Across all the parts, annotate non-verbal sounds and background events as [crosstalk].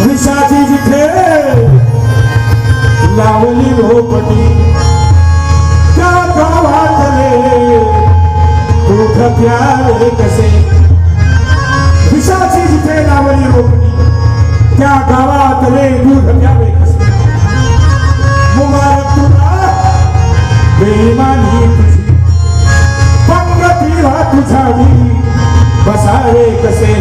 विषाची जिथे लावली रोपटी त्या गावातले दुःख प्यारे कसे? विषाची जिथे लावली रोपटी त्या गावातले दूध प्यावे कसे? मुबारक तुला बेमानी तुझी. पंगतीला तुझावी बसावे कसे?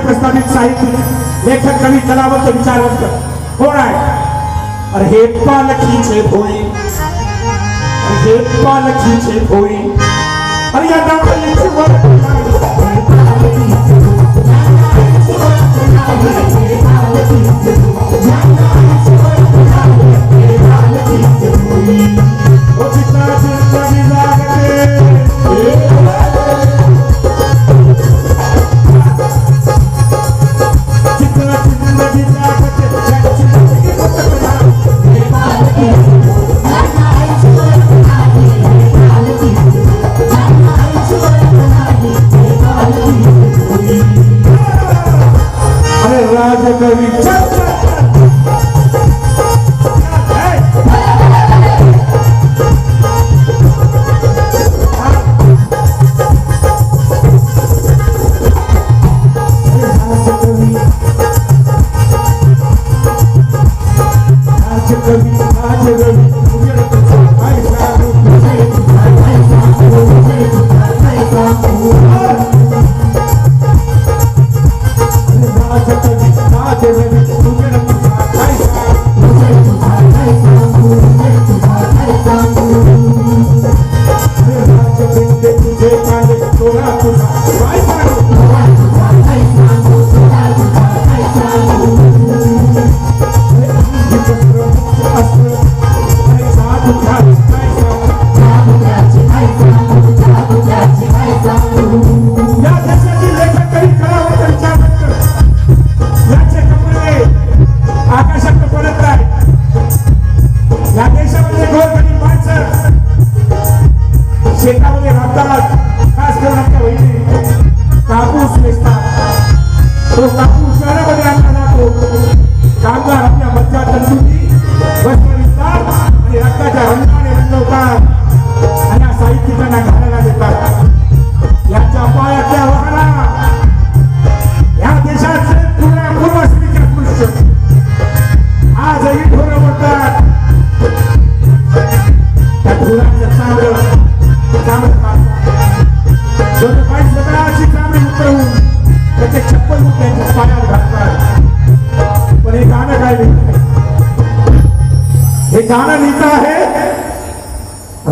कोण आहे ते प्रस्तावित साहित्य लेखक कवी कलावंत विचारवंत कोण आहे अरे हे पालखीचे भोई। अरे हे पालखीचे भोई। अरे या नावाची वर ओ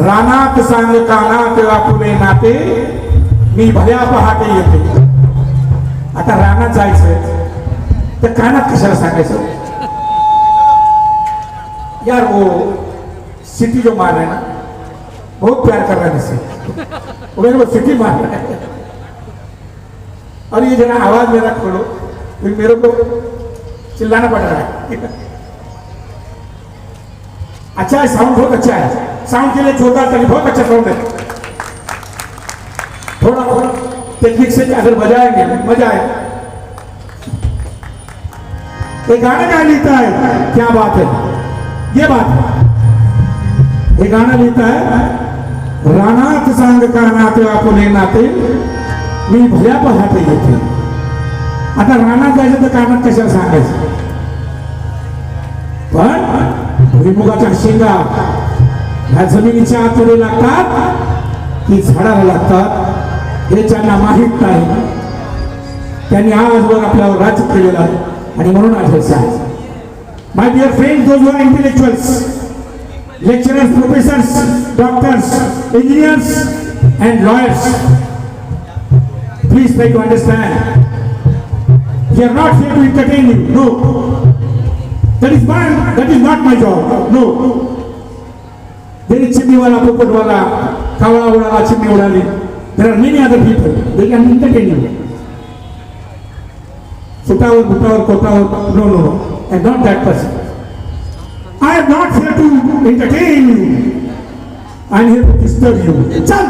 रानात सांग कानात वापुले नाते मी भल्या पहाटे येते. आता रानात जायचं तर कानात कशाला सांगायचं? यार वो सिटी जो मार है ना बहुत प्यार कर रहा है मुझसे मेरे को सिटी मार रहा है। और ये जरा आवाज मेरा खोलो फिर मेरे को चिल्लाना पड़ रहा है। [laughs] अच्छा है साउंड बहुत अच्छा है। साउंड के लिए छोड़ना चाहिए बहुत अच्छा साउंड है थोड़ा थोड़ा. टेक्निक से अगर बजाएंगे मजा आएगा ये गाना क्या लिखता है क्या बात है. ये बात है. हे गाणं लिहित है रानात सांग का नाते आपुले नाते मी भल्या पहाटे येते. आता रानात जायचं तर कानात कशाला सांगायचं? पण भुईमुगाच्या शेंगा ह्या जमिनीच्या आतोडी लागतात ती झाडावं लागतात हे ज्यांना माहीत नाही त्यांनी आज वर आपल्यावर राज्य केलेलं आहे. आणि म्हणून आज हे सांग my dear friend those your intellectuals lecturers professors doctors engineers and lawyers please try to understand we are not here to entertain you no that is my that is not my job no जरी चिमणीवाला पोपटवाला कावळा उडाला चिमणी उडाली there are many other people. They can entertain you. फुटावर फुटावर कोटावर no no no I not that person I am not here to entertain you I am here to disturb you चल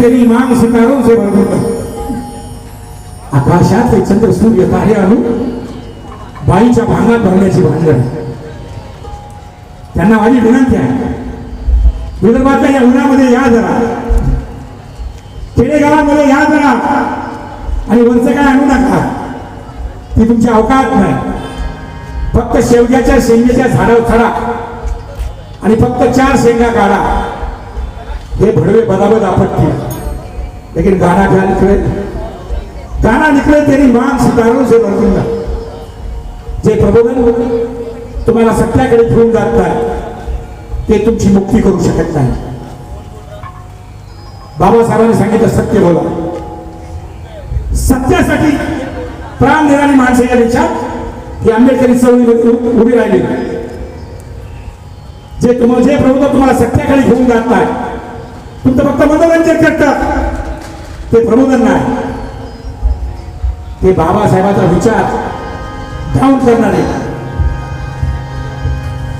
तेरी मांग सितारों से भरपूर आकाशात चंद्र सूर्य तारे आणून बाईच्या भांगात भरण्याची भांडण. त्यांना माझी विनंती आहे. विदर्भातल्या या उन्हामध्ये या जरा. खेडेगावामध्ये या जरा. आणि वरचं काय आणू नका. ती तुमची अवकात नाही. फक्त शेवग्याच्या शेंगेच्या झाडावर खडा आणि फक्त चार शेंगा काढा हे भडवे बदाबद आपत्ती. लेकिन गाणा क्या निकले गाणा निकले त्यांनी मान सितारों से भरपूर जे प्रबोधन तुम्हाला सत्याकडे घेऊन जात नाही ते तुमची मुक्ती करू शकत नाही. बाबासाहेबांनी सांगितलं सत्य बोला. सत्यासाठी प्राण देणारी माणसं या देशात ही आंबेडकरी चळवळी उभी राहिली. जे तुम्हाला जे प्रबोधन तुम्हाला सत्याकडे घेऊन जात नाही तुमचं फक्त मनोरंजन करतात. ते प्रबोधन नाही. ते बाबासाहेबाचा विचार धावून करणारे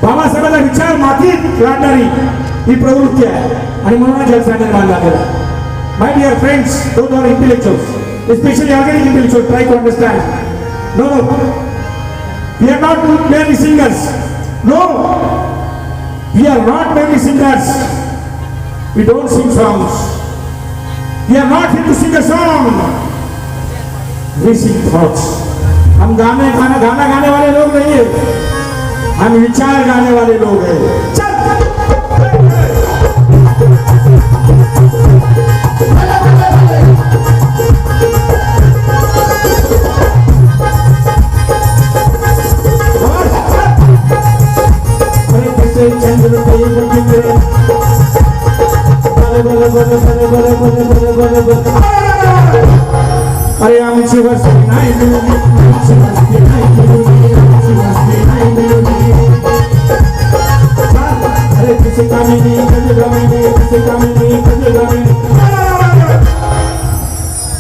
बाबासाहेबांचा विचार मातीत लाडणारी ही प्रवृत्ती आहे. आणि म्हणून जलसाठ्या मान लागलेला माय डिअर फ्रेंड्स दोन are intellectuals especially organic intellectual try to understand no no we are not many singers no we are not many singers we don't sing songs we are not hit to sing a song we sing thoughts हम गाने गाना गाना गाने वाले लोग नहीं है। हम विचार गाने वाले लोग हैं। चल।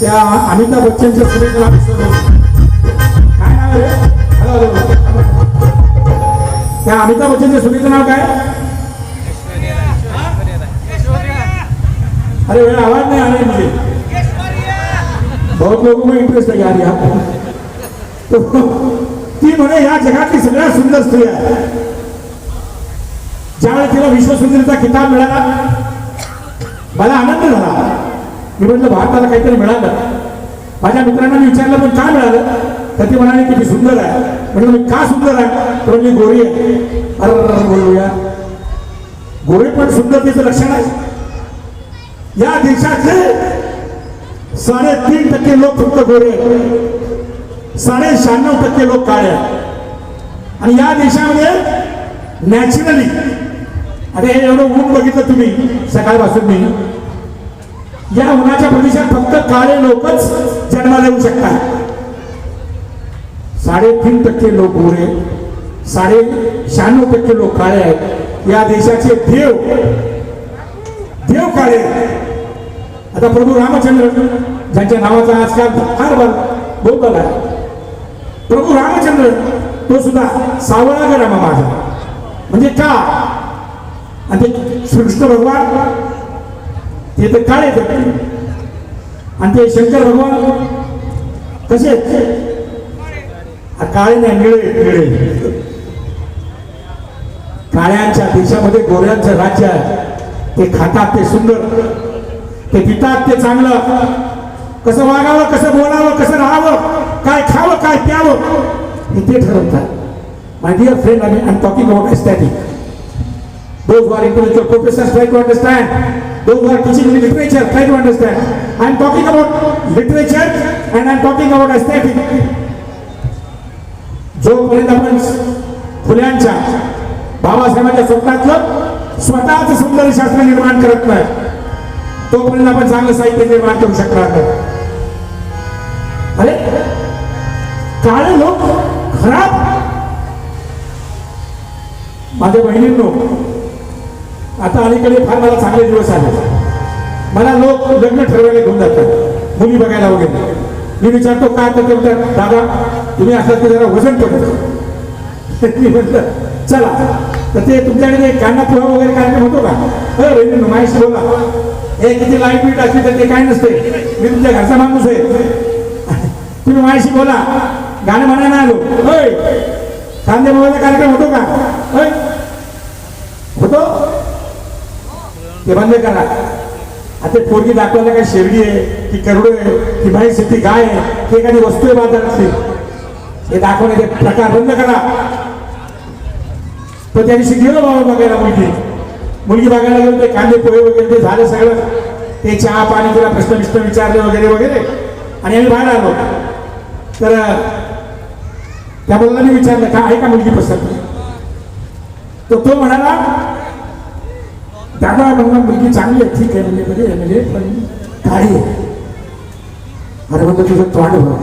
त्या अमिताभ बच्चनच्या सुरेखला विसरलो काय नाव रे त्या अमिताभ बच्चनच्या सुनेचं नाव काय? अरे वेळ आवाज नाही आला म्हणजे बहुत लोक मग इंटरेस्ट आहे यार ती म्हणे या जगातली सगळ्यात सुंदर स्त्री आहे. ज्यावेळी तिला विश्वसुंदरीचा किताब मिळाला मला आनंद झाला. मी म्हटलं भारताला काहीतरी मिळालं. माझ्या मित्रांना मी विचारलं पण का मिळालं? तर ते म्हणाले की ती सुंदर आहे. म्हटलं मी का सुंदर आहे? तर मी गोरी आहे. अरे बोलूया. गोरी पण सुंदरतेचं लक्षण आहे. या देशाचे साडेतीन टक्के लोक फक्त गोरे साडे शहाण्णव टक्के लोक काळे आहेत. आणि या देशामध्ये नॅचरली आता हे एवढं ऊन बघितलं तुम्ही सकाळपासून मी. या उन्हाच्या प्रदेशात फक्त काळे लोकच जन्माला येऊ शकतात. साडेतीन टक्के लोक गोरे साडे शहाण्णव टक्के लोक काळे आहेत. या देशाचे देव देव काळे आता प्रभू रामचंद्र ज्यांच्या नावाचा आजकाल फार भर बोलत प्रभू रामचंद्र तो सुद्धा सावळा गडामा माझा. म्हणजे का? आणि ते भगवान ते तर काळे आणि ते शंकर भगवान कसे आहेत? काळे नाही निळे निळे काळ्यांच्या देशामध्ये गोऱ्यांचं राज्य आहे. ते खातात ते सुंदर. ते पितात ते चांगलं. कसं वागावं कसं बोलावं कसं राहावं काय खावं काय प्यावं हे ते ठरवतात. My dear friend I am talking about aesthetic those who are professor try to understand. Those who are teaching in literature try to understand. I'm talking about literature and I'm talking about aesthetic. जोपर्यंत आपण फुल्यांच्या बाबासाहेबांच्या स्वप्नातलं स्वतःच सुंदर शास्त्र निर्माण करत नाही तोपर्यंत आपण चांगलं साहित्य निर्माण करू शकणार नाही अरे काळे लोक खराब माझ्या बहिणींनो आता अलीकडे फार मला चांगले दिवस आले. मला लोक लग्न ठरवायला घेऊन जातात. मुली बघायला वगैरे. मी विचारतो काय करतो म्हणतात दादा? तुम्ही असलात ते जरा वजन पडत [laughs] मी म्हटलं चला. तर ते तुमच्याकडे कांदा पोहा वगैरे कार्यक्रम होतो का? हो माहिती बोला. हे किती लाइट बीट असली तर ते काय नसते. मी तुमच्या घरचा माणूस आहे. [laughs] तुम्ही माझ्याशी बोला. गाणं म्हणायला आलो. होय. कांदे पोहाचा कार्यक्रम होतो का? होय. होतो? ते बंद करा. आता पोरगी दाखवायला काय शेरडी आहे की करडो आहे की भाई आहे ती गाय आहे की एखादी वस्तू आहे बाजारातली हे दाखवण्याचे प्रकार बंद करा. पण त्या दिवशी गेलो बाबा बघायला मुलगी. मुलगी बघायला गेलो ते कांदे पोहे वगैरे ते झालं सगळं. ते चहा पाणी तिला प्रश्न बिश्न विचारले वगैरे वगैरे. आणि आम्ही बाहेर आलो. तर त्या मुलांनी विचारलं का आहे का मुलगी पसंत? तर तो म्हणाला दादा म्हणला मुलगी चांगली आहे ठीक आहे म्हणजे म्हणजे म्हणजे पण काळी आहे. अरे म्हणतो तुझं तोंड बघ.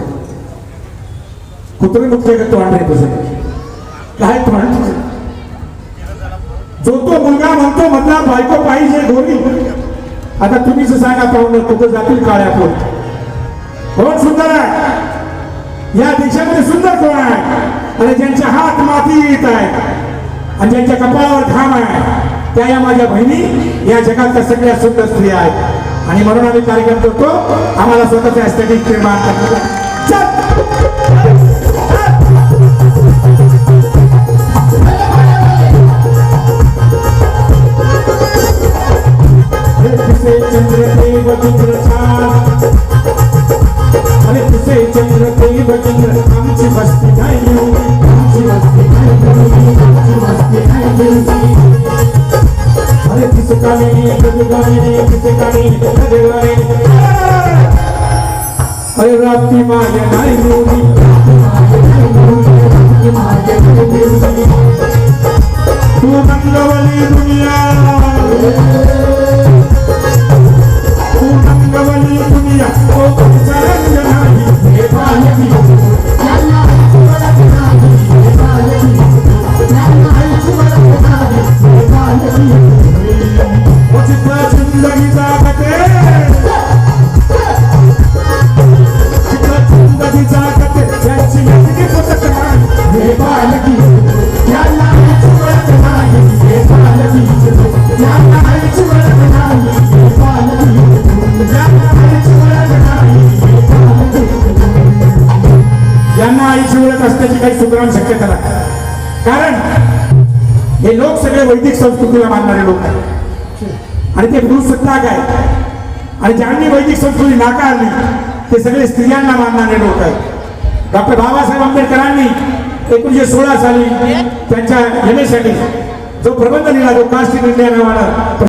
कुत्रे मुक्ते का तोंड आहे तुझं? काय तोंड? तुझं जो तो मुलगा म्हणतो मधला बायको पाहिजे गोरी आता तुम्हीच सांगा पाहुणं कुठं जातील काळ्या पोट कोण सुंदर आहे? या देशामध्ये सुंदर कोण आहे? आणि ज्यांच्या हात माती येत आहे आणि ज्यांच्या कपाळावर घाम आहे. त्या या माझ्या बहिणी या जगातल्या सगळ्या सुंदर स्त्रिया आहेत. आणि म्हणून आम्ही कार्यक्रम करतो. आम्हाला स्वतःचा एस्थेटिक निर्माण करतो. चल! अरे तुझे चंद्रदेव चंद्रचार अरे अरे किस कामिनी गजगामिनी किस कामिनी गजगामिनी अरे रात्री मागे नाही मोडी आईची काही सुग्राम शक्यता नाही. कारण हे लोक सगळे वैदिक संस्कृतीला मानणारे लोक आहेत. आणि ते पुरुष सत्ताक आहे आणि ज्यांनी वैदिक संस्कृती नाकारली ते सगळे स्त्रियांना मानणारे लोक आहेत. डॉक्टर बाबासाहेब आंबेडकरांनी एकोणीशे सोळा साली त्यांच्या हेमेसाठी जो प्रबंध लिहिला जो कास्ट निर्णय नावानं